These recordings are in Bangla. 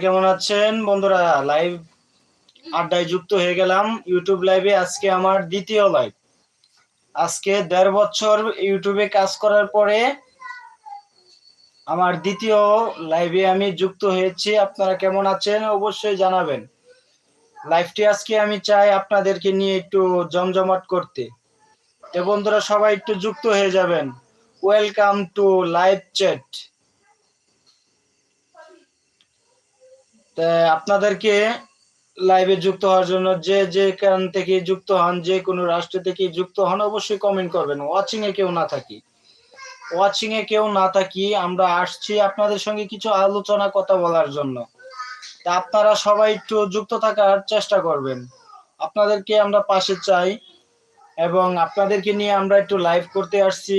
কেমন আছেন? বন্ধুরা লাইভ আড্ডায় যুক্ত হয়ে গেলাম ইউটিউব লাইভে আজকে আমার দ্বিতীয় লাইভ আজকে দেড় বছর ইউটিউবে কাজ করার পরে আমার দ্বিতীয় লাইভে আমি যুক্ত হয়েছি। আপনারা কেমন আছেন? অবশ্যই জানাবেন। লাইভটি আজকে আমি চাই আপনাদেরকে নিয়ে একটু জমজমাট করতে। তো বন্ধুরা, সবাই একটু যুক্ত হয়ে যাবেন। ওয়েলকাম টু লাইভ চ্যাট আপনাদেরকে লাইভে যুক্ত হওয়ার জন্য যে যে কারণ থেকে যুক্ত হন, যে কোনো রাষ্ট্র থেকে যুক্ত হন, অবশ্যই কমেন্ট করবেন। ওয়াচিং এ কেউ না থাকি। ওয়াচিং এ কেউ না থাকি, আমরা আসছি আপনাদের সঙ্গে কিছু আলোচনা কথা বলার জন্য। তা আপনারা সবাই একটু যুক্ত থাকার চেষ্টা করবেন। আপনাদেরকে আমরা পাশে চাই এবং আপনাদেরকে নিয়ে আমরা একটু লাইভ করতে আসছি।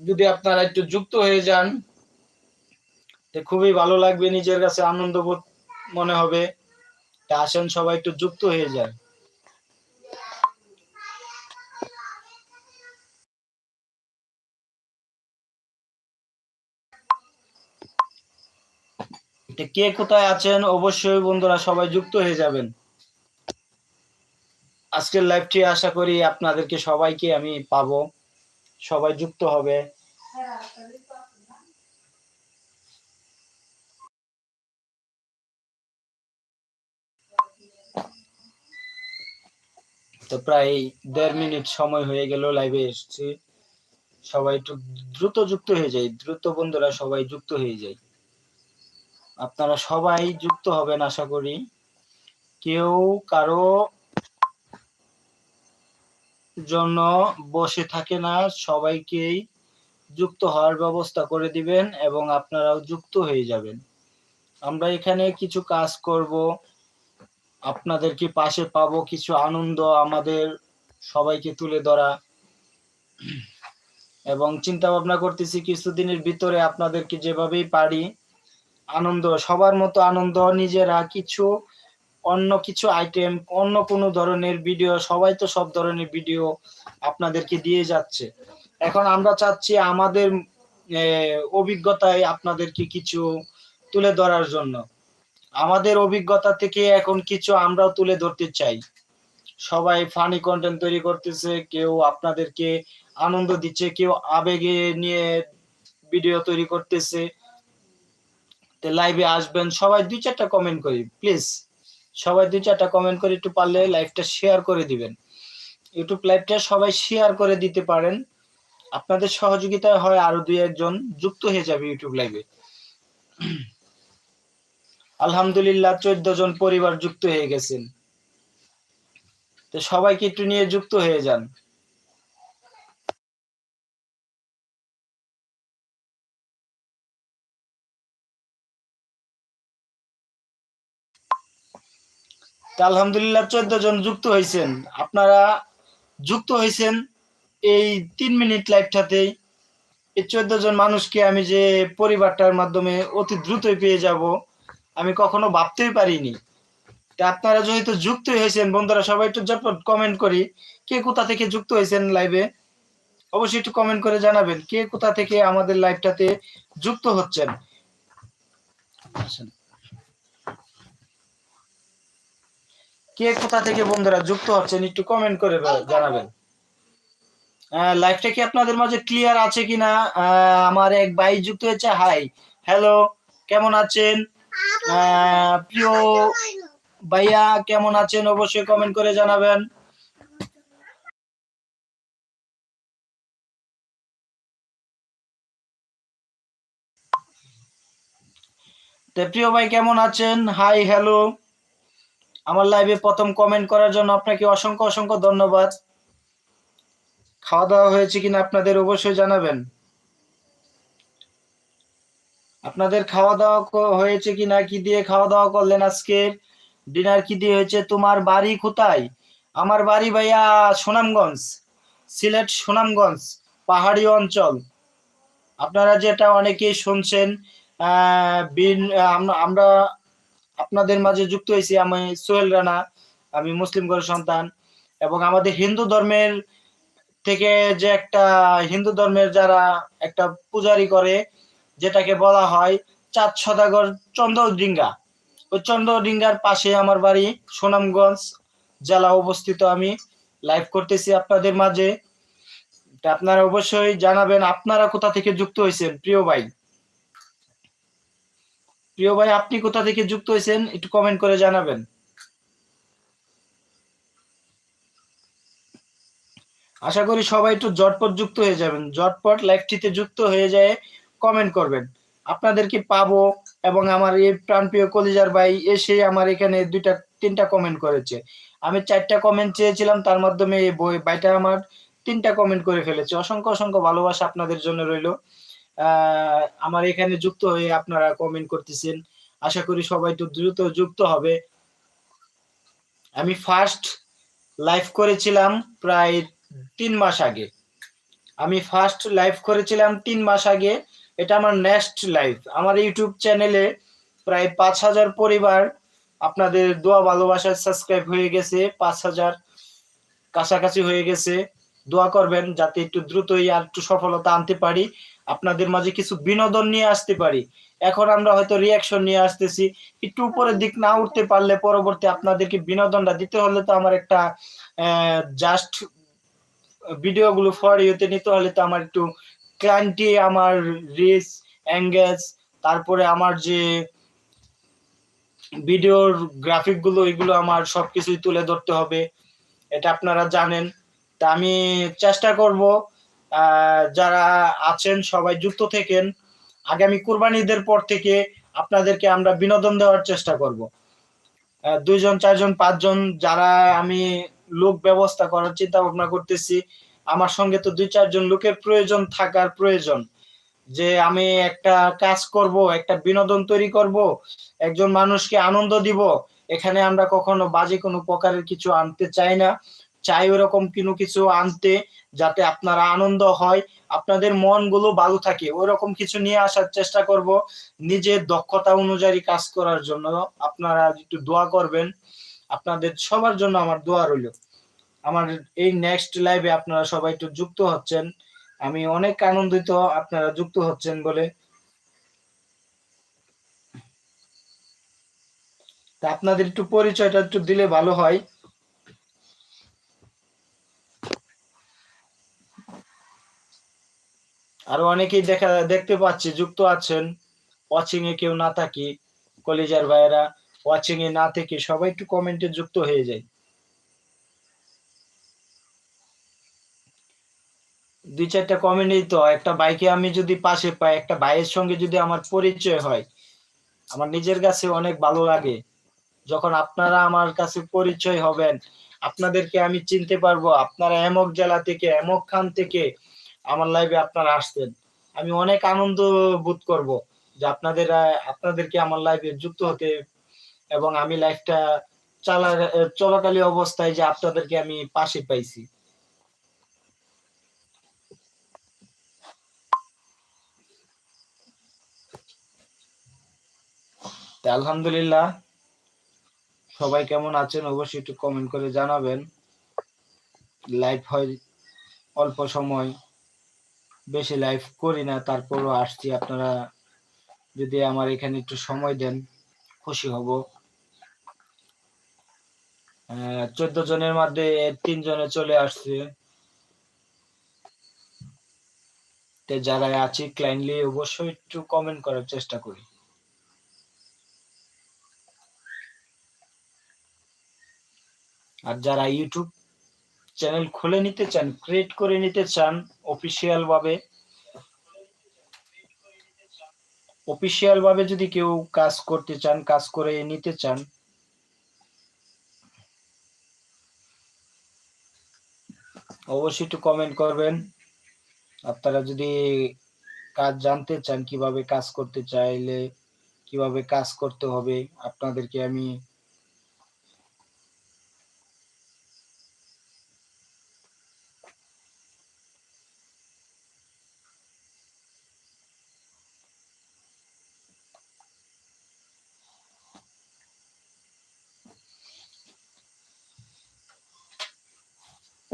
যদি আপনারা একটু যুক্ত হয়ে যান খুবই ভালো লাগবে, নিজের কাছে আনন্দ বোধ মনে হবে। আসেন, সবাই একটু যুক্ত হয়ে যায় কে কোথায় আছেন? অবশ্যই বন্ধুরা সবাই যুক্ত হয়ে যাবেন। আজকের লাইভটি আশা করি আপনাদেরকে সবাইকে আমি পাবো। সবাই যুক্ত হবে। তো প্রায় দেড় মিনিট সময় হয়ে গেল লাইভে এসেছি। সবাই একটু দ্রুত যুক্ত হয়ে যায়, দ্রুত বন্ধুরা সবাই যুক্ত হয়ে যায়। আপনারা সবাই যুক্ত হবেন আশা করি। কেউ কারও জন্য বসে থাকে না, সবাইকেই যুক্ত হওয়ার ব্যবস্থা করে দিবেন এবং আপনারাও যুক্ত হয়ে যাবেন। আমরা এখানে কিছু কাজ করব। আপনাদেরকে পাশে পাবো কিছু আনন্দ আমাদের সবাইকে তুলে ধরা? এবং চিন্তা ভাবনা করতেছি কিছুদিনের ভিতরে আপনাদেরকে যেভাবেই পারি, আনন্দ, সবার মতো আনন্দ, নিজেরা কিছু, অন্য কিছু আইটেম অন্য কোনো ধরনের ভিডিও সবাই তো সব ধরনের ভিডিও আপনাদেরকে দিয়ে যাচ্ছে। এখন আমরা চাচ্ছি আমাদের অভিজ্ঞতায় আপনাদেরকে কিছু তুলে ধরার জন্য। আমাদের অভিজ্ঞতা থেকে এখন কিছু আমরাও তুলে ধরতে চাই। সবাই ফানি কন্টেন্ট তৈরি করতেছে, কেউ আপনাদেরকে আনন্দ দিচ্ছে, কেউ আবেগে নিয়ে ভিডিও তৈরি করতেছে। লাইভে আসবেন, সবাই দুই চারটা কমেন্ট করি প্লিজ সবাই দুই চারটা কমেন্ট করে, একটু পারলে লাইভটা শেয়ার করে দিবেন। ইউটিউব লাইভটা সবাই শেয়ার করে দিতে পারেন। আপনাদের সহযোগিতায় হয় আরও দুই একজন যুক্ত হয়ে যাবে ইউটিউব লাইভে আলহামদুলিল্লাহ চোদ্দ জন পরিবার যুক্ত হয়ে গেছেন। তো সবাইকে একটু নিয়ে যুক্ত হয়ে যান। আলহামদুলিল্লাহ চোদ্দ জন যুক্ত হয়েছেন আপনারা যুক্ত হয়েছেন এই তিন মিনিট লাইভটাতেই এই চোদ্দ জন মানুষকে আমি যে পরিবারটার মাধ্যমে অতি দ্রুতই পেয়ে যাব আমি কখনো ভাবতেই পারিনি। আপনারা যেহেতু যুক্ত হয়েছেন, বন্ধুরা সবাই একটু ঝটপট কমেন্ট করি, কে কোথা থেকে যুক্ত হয়েছেন লাইভে অবশ্যই একটু কমেন্ট করে জানাবেন, কে কোথা থেকে আমাদের লাইভটাতে যুক্ত হচ্ছেন? কে কোথা থেকে বন্ধুরা যুক্ত হচ্ছেন একটু কমেন্ট করে জানাবেন। লাইভটা কি আপনাদের মাঝে ক্লিয়ার আছে কিনা? আমার এক ভাই যুক্ত হয়েছে। হাই হ্যালো কেমন আছেন? প্রিয় ভাইয়া, কেমন আছেন? অবশ্যই কমেন্ট করে জানাবেন। প্রিয় ভাই, কেমন আছেন? হাই হ্যালো আমার লাইভে প্রথম কমেন্ট করার জন্য আপনাকে অসংখ্য অসংখ্য ধন্যবাদ। খাওয়া দাওয়া হয়েছে কিনা আপনাদের অবশ্যই জানাবেন। আপনাদের খাওয়া দাওয়া হয়েছে কি না কি দিয়ে খাওয়া দাওয়া করলেন আজকে ডিনার কি দিয়ে হয়েছে? তোমার বাড়ি কোথায়? আমার বাড়ি ভাইয়া সুনামগঞ্জ, সিলেট সুনামগঞ্জ, পাহাড়ি অঞ্চল। আপনারা যেটা অনেকেই শুনছেন আমরা আপনাদের মাঝে যুক্ত হয়েছি, আমি সোহেল রানা, আমি মুসলিম ঘরের সন্তান এবং আমাদের হিন্দু ধর্মের থেকে যে একটা হিন্দু ধর্মের যারা একটা পূজারি করে যেটাকে বলা হয় চাঁদ সদাগর চন্দ্রডিঙ্গা ওই চন্দ্রডিঙ্গার পাশে আমার বাড়ি সুনামগঞ্জ জেলা অবস্থিত। আমি লাইভ করতেছি আপনাদের মাঝে। আপনারা অবশ্যই জানাবেন। আপনারা কোথা থেকে যুক্ত হয়েছেন? প্রিয় ভাই। প্রিয় ভাই, আপনি কোথা থেকে যুক্ত হয়েছেন? একটু কমেন্ট করে জানাবেন। আশা করি সবাই একটু জটপট যুক্ত হয়ে যাবেন। জটপট লাইভটিতে যুক্ত হয়ে যায়। কমেন্ট করবেন। আপনাদেরকে পাবো এবং আমার এই প্রাণপ্রিয় কলিজার ভাই এসে আমার এখানে দুইটা, তিনটা কমেন্ট করেছে। আমি চারটা কমেন্ট চেয়েছিলাম, তার মাধ্যমে এই বই, ভাইটা আমার তিনটা কমেন্ট করে ফেলেছে। অসংখ্য অসংখ্য ভালোবাসা আপনাদের জন্য রইল। আমার এখানে যুক্ত হয়ে আপনারা কমেন্ট করতেছেন। আশা করি সবাই একটু দ্রুত যুক্ত হবে। আমি ফার্স্ট লাইভ করেছিলাম প্রায় তিন মাস আগে। আমি ফার্স্ট লাইভ করেছিলাম তিন মাস আগে। এটা আমার নেক্সট লাইফ আমার ইউটিউব চ্যানেলে প্রায় পাঁচ হাজার পরিবার আপনাদের দোয়া ভালোবাসায় সাবস্ক্রাইব হয়ে গেছে, পাঁচ হাজার কাছাকাছি হয়ে গেছে। দোয়া করবেন যাতে একটু দ্রুতই আর একটু সফলতা আনতে পারি, আপনাদের মাঝে কিছু বিনোদন নিয়ে আসতে পারি। এখন আমরা হয়তো রিয়াকশন নিয়ে আসতেছি। একটু উপরের দিক না উঠতে পারলে পরবর্তী আপনাদেরকে বিনোদনটা দিতে হলে তো আমার একটা জাস্ট ভিডিওগুলো ফর ইউতে নিতে হলে তো আমার একটু ক্লান্টি আমার রিস এঙ্গেজ তারপরে আমার যে ভিডিওর গ্রাফিকগুলো এগুলো আমার সবকিছুই তুলে ধরতে হবে। এটা আপনারা জানেন। তা আমি চেষ্টা করব যারা আছেন, সবাই যুক্ত থেকেন। আগামী কুরবানিদের পর থেকে আপনাদেরকে আমরা বিনোদন দেওয়ার চেষ্টা করব। দুইজন, চারজন, পাঁচজন, যারা আমি লোক ব্যবস্থা করার চিন্তা ভাবনা করতেছি আমার সঙ্গে তো দুই চারজন লোকের প্রয়োজন থাকার প্রয়োজন। যে আমি একটা কাজ করব, একটা বিনোদন তৈরি করব, একজন মানুষকে আনন্দ দিব, এখানে আমরা কখনো বাজে কোনো প্রকারের কিছু আনতে চাই না। চাই ওরকম কোনো কিছু আনতে যাতে আপনারা আনন্দ হয়, আপনাদের মনগুলো ভালো থাকে। ওইরকম কিছু নিয়ে আসার চেষ্টা করব, নিজের দক্ষতা অনুযায়ী কাজ করার জন্য। আপনারা একটু দোয়া করবেন। আপনাদের সবার জন্য আমার দোয়া রইল। আমার এই নেক্সট লাইভে আপনারা সবাই একটু যুক্ত হচ্ছেন। আমি অনেক আনন্দিত আপনারা যুক্ত হচ্ছেন বলে। তা আপনাদের একটু পরিচয়টা একটু দিলে ভালো হয়। আরও অনেকেই দেখা, দেখতে পাচ্ছি, যুক্ত আছেন। ওয়াচিং এ কেউ না থাকি, কলেজার ভাইয়েরা। ওয়াচিং এ না থেকে সবাই একটু কমেন্টে যুক্ত হয়ে যায় দুই চারটা কমেন্টই তো, একটা বাইকে আমি যদি পাশে পাই, একটা ভাইয়ের সঙ্গে যদি আমার পরিচয় হয়, আমার নিজের কাছে অনেক ভালো লাগে। যখন আপনারা আমার কাছে পরিচয় হবেন, আপনাদেরকে আমি চিনতে পারব, আপনারা এমক জেলা থেকে, এমক খান থেকে আমার লাইভে আপনারা আসতেন আমি অনেক আনন্দ বোধ করব যে আপনাদের, আপনাদেরকে আমার লাইভে যুক্ত হতে এবং আমি লাইফটা চালা, চলাকালী অবস্থায় যে আপনাদেরকে আমি পাশে পাইছি। তা আলহামদুলিল্লাহ। সবাই কেমন আছেন অবশ্যই একটু কমেন্ট করে জানাবেন। লাইভ হয় অল্প সময়, বেশি লাইভ করি না, তারপরও আসছি আপনারা যদি আমার এখানে একটু সময় দেন, খুশি হব। চোদ্দ জনের মধ্যে তিন জনে চলে আসছে। যারা আছি ক্লাইন্টলি অবশ্যই একটু কমেন্ট করার চেষ্টা করি। আর যারা ইউটিউব চ্যানেল খুলে নিতে চান ক্রিয়েট করে নিতে চান অফিসিয়াল ভাবে অফিসিয়াল ভাবে যদি কেউ কাজ করতে চান, কাজ করে নিতে চান, অবশ্যই একটু কমেন্ট করবেন। আপনারা যদি কাজ জানতে চান, কীভাবে কাজ করতে চাইলে, কীভাবে কাজ করতে হবে, আপনাদেরকে আমি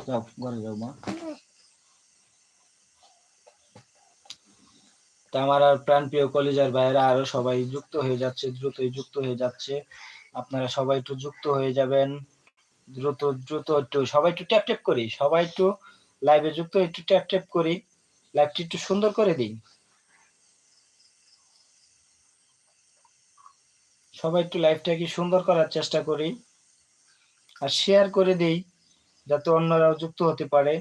যাও, ঘরে যাও মা। তা আমার আর প্রাণপ্রিয় কলেজার ভাইয়েরা আরও সবাই যুক্ত হয়ে যাচ্ছে, দ্রুতই যুক্ত হয়ে যাচ্ছে। আপনারা সবাই একটু যুক্ত হয়ে যাবেন। দ্রুত দ্রুত একটু, সবাই একটু ট্যাপ ট্যাপ করি। সবাই একটু লাইভে যুক্ত একটু ট্যাপ ট্যাপ করি। লাইভটি একটু সুন্দর করে দিই। সবাই একটু লাইভটাকে সুন্দর করার চেষ্টা করি। আর শেয়ার করে দিই। যাতে অন্যরাও যুক্ত হতে পারে।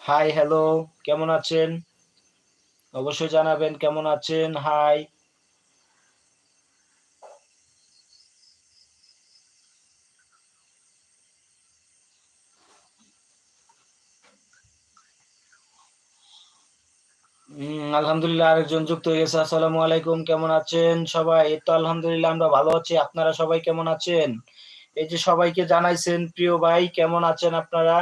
হাই হ্যালো কেমন আছেন? অবশ্যই জানাবেন কেমন আছেন? হাই আলহামদুলিল্লাহ, আরেকজন যুক্ত হয়ে গেছে। আসসালামু আলাইকুম, কেমন আছেন সবাই? তো আলহামদুলিল্লাহ, আমরা ভালো আছি। আপনারা সবাই কেমন আছেন? এই যে সবাইকে জানাইছেন, প্রিয় ভাই, কেমন আছেন আপনারা?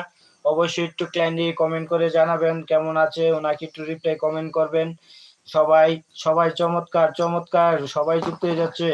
অবশ্যই একটু ক্লাইন্টলি কমেন্ট করে জানাবেন, কেমন আছে? ওনাকে একটু রিপ্লাই কমেন্ট করবেন। সবাই সবাই চমৎকার চমৎকার, সবাই যুক্ত হয়ে যাচ্ছে।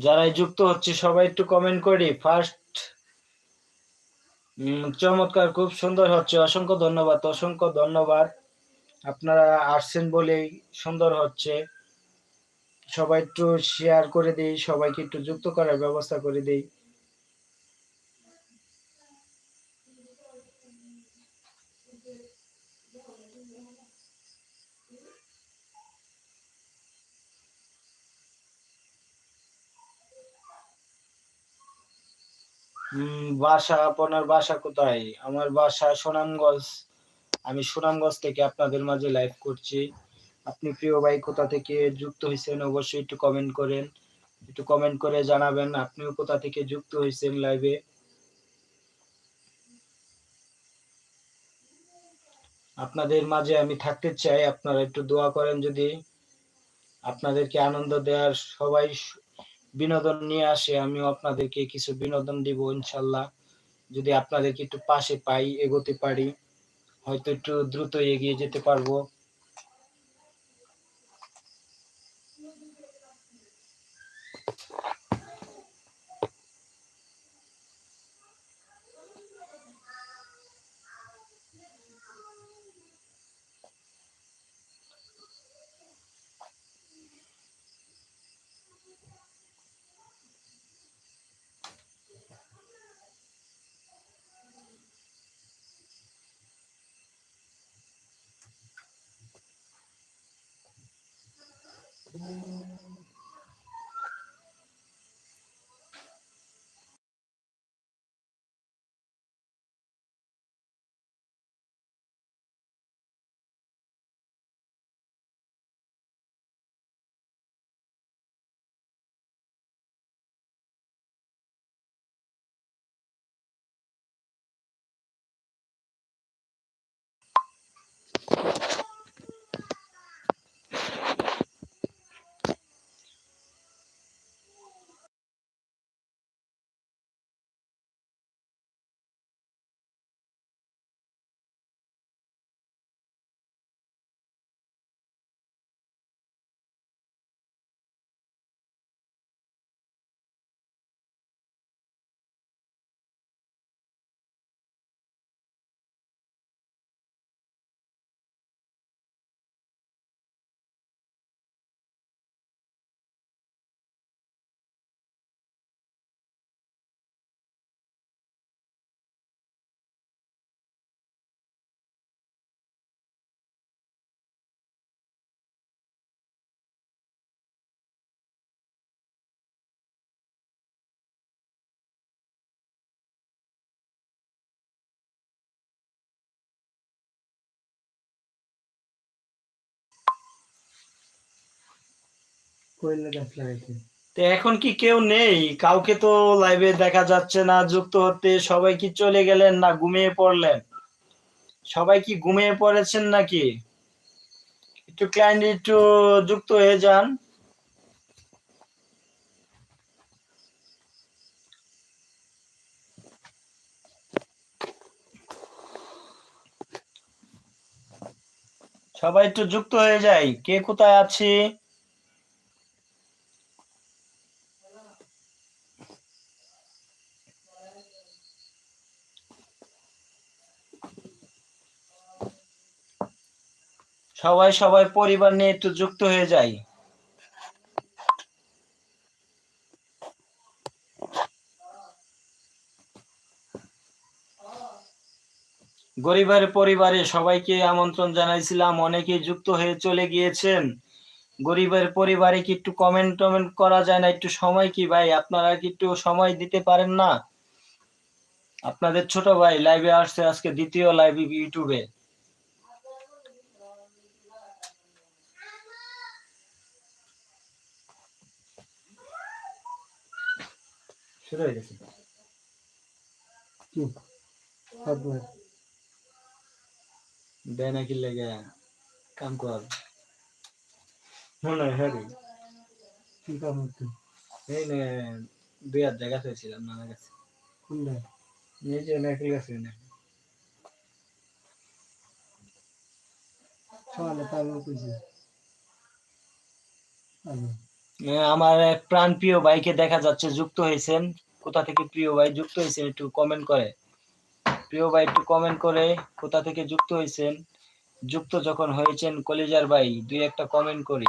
যারাই যুক্ত হচ্ছে, সবাই একটু কমেন্ট করি। ফার্স্ট চমৎকার, খুব সুন্দর হচ্ছে। অসংখ্য ধন্যবাদ অসংখ্য ধন্যবাদ। আপনারা আসছেন বলেই সুন্দর হচ্ছে। সবাই একটু শেয়ার করে দিই, সবাইকে একটু যুক্ত করার ব্যবস্থা করে দিই। বাসা, আপনার বাসা কোথায়? আমার বাসা সুনামগঞ্জ। আমি সুনামগঞ্জ থেকে আপনাদের মাঝে লাইভ করছি। আপনি প্রিয় ভাই কোথা থেকে যুক্ত হয়েছেন অবশ্যই একটু কমেন্ট করেন। একটু কমেন্ট করে জানাবেন, আপনিও কোথা থেকে যুক্ত হয়েছেন লাইভে আপনাদের মাঝে আমি থাকতে চাই, আপনারা একটু দোয়া করেন যদি। আপনাদেরকে আনন্দ দেওয়ার সবাই বিনোদন নিয়ে আসে, আমিও আপনাদেরকে কিছু বিনোদন দিব ইনশাল্লাহ। যদি আপনাদেরকে একটু পাশে পাই, এগোতে পারি, হয়তো একটু দ্রুত এগিয়ে যেতে পারব। Mm-hmm. তো এখন কি কেউ নেই? কাউকে তো লাইভে দেখা যাচ্ছে না, যুক্ত হতে সবাই কি চলে গেলেন না ঘুমিয়ে পড়লেন? সবাই কি ঘুমিয়ে পড়েছেন নাকি? একটু ক্লায়েন্ট একটু যুক্ত হয়ে যান। সবাই একটু যুক্ত হয়ে যায়। কে কোথায় আছি? সবাই সবাই পরিবার নিয়ে একটু যুক্ত হয়ে যায় গরিবের পরিবারে সবাইকে আমন্ত্রণ জানাইছিলাম, অনেকেই যুক্ত হয়ে চলে গিয়েছেন। গরিবের পরিবারে কি একটু কমেন্ট টমেন্ট করা যায় না? একটু সময় কি ভাই? আপনারা কি একটু সময় দিতে পারেন না? আপনাদের ছোট ভাই লাইভে আসছে আজকে দ্বিতীয় লাইভ ইউটিউবে শুরু হয়ে গেছে। কি হাতবার দেয় নাকি লেগে কাম কর। মনে হয় হ্যাঁ কি কাম হতো এই নে দুই হাত জায়গা পেয়েছিলাম নানা কাছে। কোনটা? নিজে নাকি গেছে না তার কইছে আলো। এ, আমার এক প্রাণ প্রিয় ভাইকে দেখা যাচ্ছে যুক্ত হয়েছেন। কোথা থেকে প্রিয় ভাই যুক্ত হয়েছেন একটু কমেন্ট করে। প্রিয় ভাই একটু কমেন্ট করে কোথা থেকে যুক্ত হয়েছেন। যুক্ত যখন হয়েছেন কলিজার ভাই, দুই একটা কমেন্ট করি।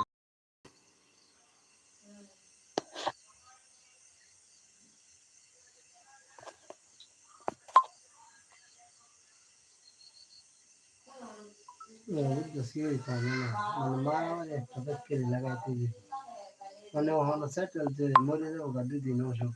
মানে ওখানে সেটেল যে মরে যাব দুদিন অসুখ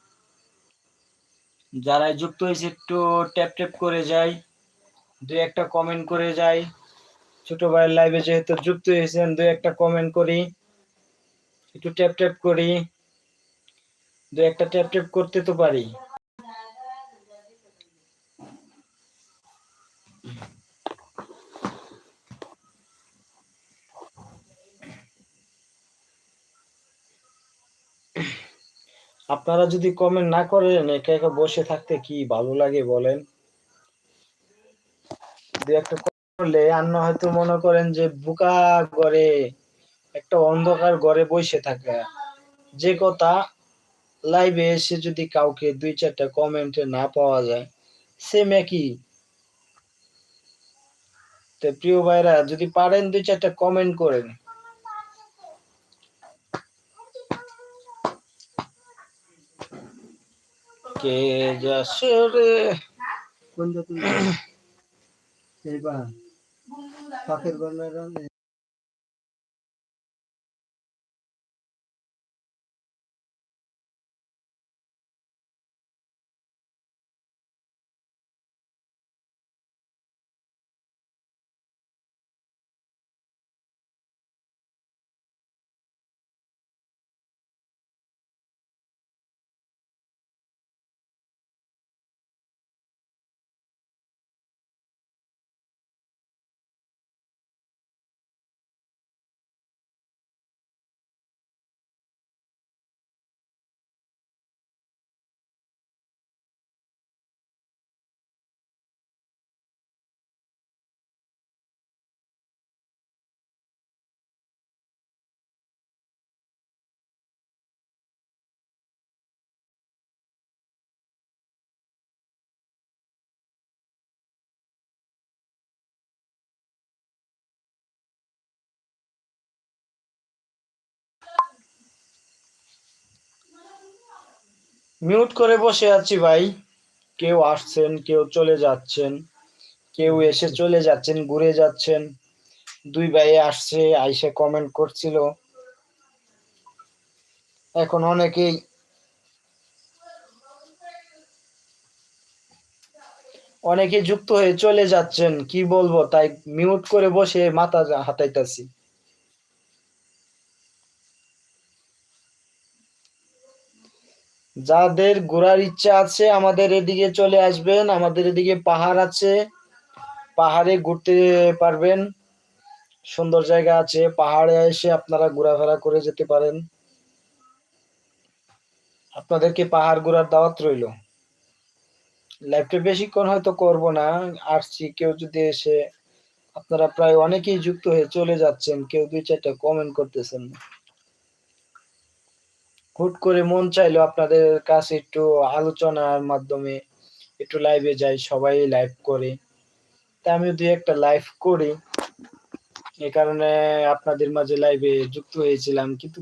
যারা যুক্ত হয়েছে একটু ট্যাপ ট্যাপ করে যাই, দুই একটা কমেন্ট করে যাই। ছোট ভাইয়ের লাইভে যেহেতু যুক্ত হয়েছেন, দুই একটা কমেন্ট করি, একটু ট্যাপ ট্যাপ করি দু একটা ট্যাপ ট্যাপ করতে তো পারি। আপনারা যদি কমেন্ট না করেন, একা একা বসে থাকতে কি ভালো লাগে বলেন? দু একটা করলে আন্না হয়তো মনে করেন যে বুকা ঘরে, একটা অন্ধকার ঘরে বসে থাকে। যে কথা লাইভে এসে যদি কাউকে দুই চারটা কমেন্টে না পাওয়া যায় সেম একই। তো প্রিয় ভাইরা, যদি পারেন দুই চারটা কমেন্ট করেন। কে যাচ্ছে রে? কোন জাতি এইবার পাখির গলার মিউট করে বসে আছি ভাই। কেউ আসছেন, কেউ চলে যাচ্ছেন, কেউ এসে চলে যাচ্ছেন, ঘুরে যাচ্ছেন। দুই ভাই আসছে, আইসে কমেন্ট করছিল। এখন অনেকেই অনেকে যুক্ত হয়ে চলে যাচ্ছেন, কি বলব? তাই মিউট করে বসে মাথা হাতাইতাছি। যাদের ঘোরার ইচ্ছা আছে, আমাদের এদিকে চলে আসবেন, আমাদের এদিকে পাহাড় আছে। পাহাড়ে ঘুরতে পারবেন। সুন্দর জায়গা আছে। পাহাড়ে এসে আপনারা ঘোরাফেরা করে যেতে পারেন। আপনাদেরকে পাহাড় ঘোরার দাওয়াত রইল। লাইভটা বেশিক্ষণ হয়তো করব না। আসছি, কেউ যদি এসে আপনারা প্রায় অনেকেই যুক্ত হয়ে চলে যাচ্ছেন, কেউ দুই চারটা কমেন্ট করতেছেন। হুট করে মন চাইলো আপনাদের কাছে একটু আলোচনার মাধ্যমে একটু লাইভে যাই, সবাই লাইভ করে। তা আমি দুই একটা লাইভ করি। এ কারণে আপনাদের মাঝে লাইভে যুক্ত হয়েছিলাম, কিন্তু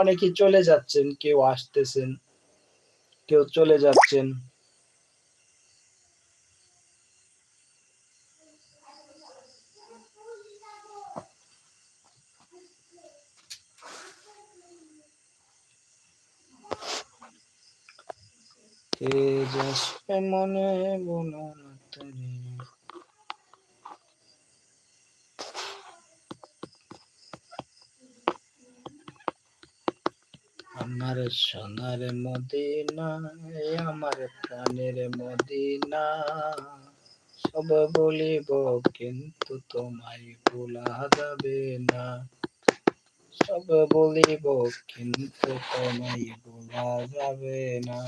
অনেকেই চলে যাচ্ছেন, কেউ আসতেছেন, কেউ চলে যাচ্ছেন। যাসবে মনে বলো না আমার সোনার মদিনা আমার প্রাণের মদিনা। সব বলিব, কিন্তু তোমায় ভোলা যাবে না। সব বলিব, কিন্তু তোমায় ভোলা যাবে না।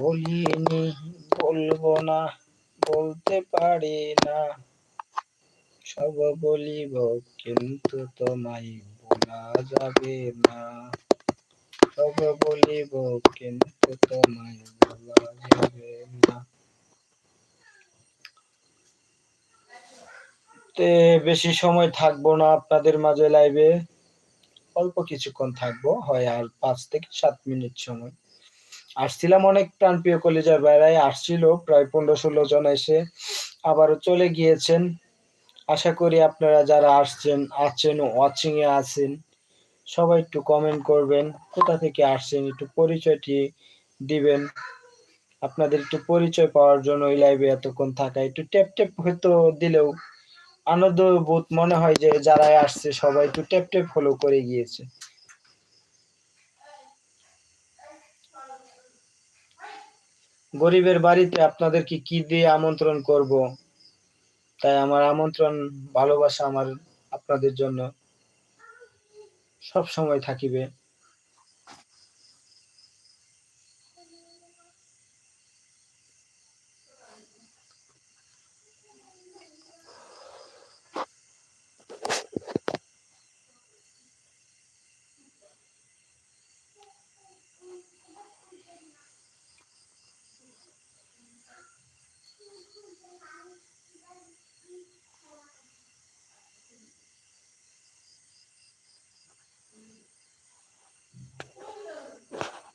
বলিনি, বলব না, বলতে পারি না। সব বলিব, কিন্তু তোমায় ভোলা যাবে না। সব বলিব, কিন্তু তোমায় ভোলা যাবে না। তে বেশি সময় থাকব না আপনাদের মাঝে লাইভে অল্প কিছুক্ষণ থাকব, হয় আর পাঁচ থেকে সাত মিনিট সময়। আসছিলাম অনেক প্রাণপ্রিয় কলেজের বাইরে, আসছিল, প্রায় পনেরো ষোলো জন এসে আবারও চলে গিয়েছেন। আশা করি আপনারা যারা আসছেন, আছেন ওয়াচিং এ আছেন, সবাই একটু কমেন্ট করবেন, কোথা থেকে আসছেন, একটু পরিচয়টি দিবেন। আপনাদের একটু পরিচয় পাওয়ার জন্য ওই লাইভে এতক্ষণ থাকা, একটু ট্যাপ ট্যাপ হয়তো দিলেও আনন্দ বোধ মনে হয় যে যারা আসছে সবাই একটু ট্যাপ ট্যাপ ফলো করে গিয়েছে। গরিবের বাড়িতে আপনাদেরকে কি দিয়ে আমন্ত্রণ করব? তাই আমার আমন্ত্রণ, ভালোবাসা আমার আপনাদের জন্য সব সময় থাকিবে।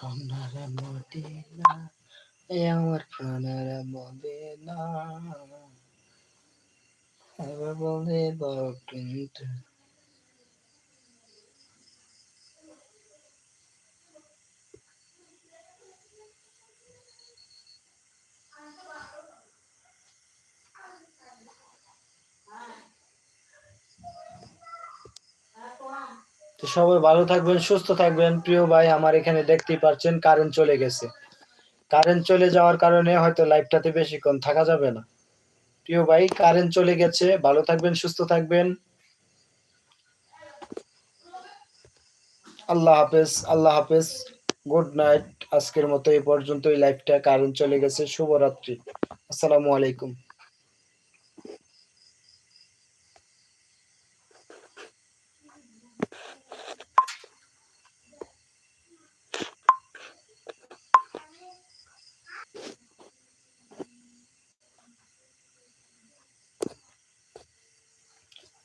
সোনার মদিনা এ আমার প্রাণের মদিনা এবার বলে বড় কিন্তু তো সবাই ভালো থাকবেন, সুস্থ থাকবেন। প্রিয় ভাই, আমার এখানে দেখতেই পাচ্ছেন কারেন্ট চলে গেছে। কারেন্ট চলে যাওয়ার কারণে হয়তো লাইভটাতে বেশিক্ষণ থাকা যাবে না। প্রিয় ভাই কারেন্ট চলে গেছে। ভালো থাকবেন, সুস্থ থাকবেন। আল্লাহ হাফেজ আল্লাহ হাফেজ। Good night. আজকের মতো এই পর্যন্তই। লাইভটা কারেন্ট চলে গেছে। শুভরাত্রি। আসসালামু আলাইকুম।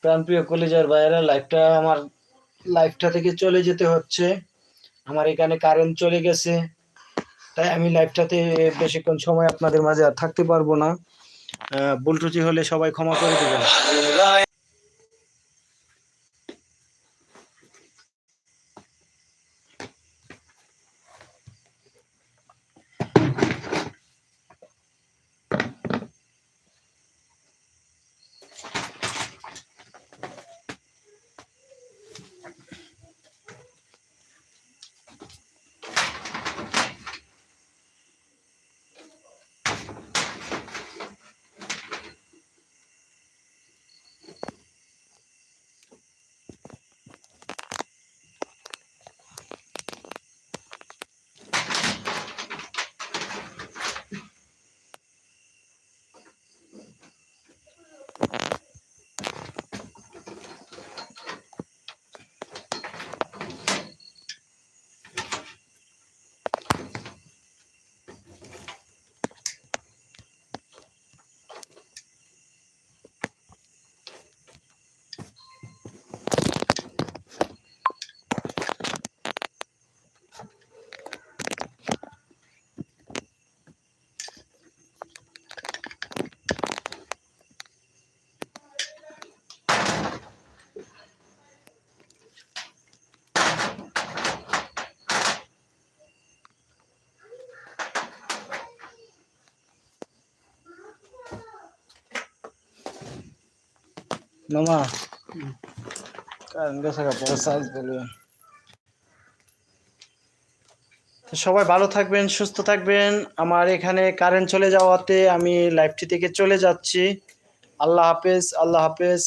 প্রাণপ্রিয় কলেজের বাইরে লাইফটা, আমার লাইফটা থেকে চলে যেতে হচ্ছে। আমার এখানে কারেন্ট চলে গেছে। তাই আমি লাইফটাতে বেশিক্ষণ সময় আপনাদের মাঝে আর থাকতে পারব না। ভুল হলে সবাই ক্ষমা করে দেবেন। তো সবাই ভালো থাকবেন, সুস্থ থাকবেন। আমার এখানে কারেন্ট চলে যাওয়াতে আমি লাইভটি থেকে চলে যাচ্ছি। আল্লাহ হাফেজ আল্লাহ হাফেজ।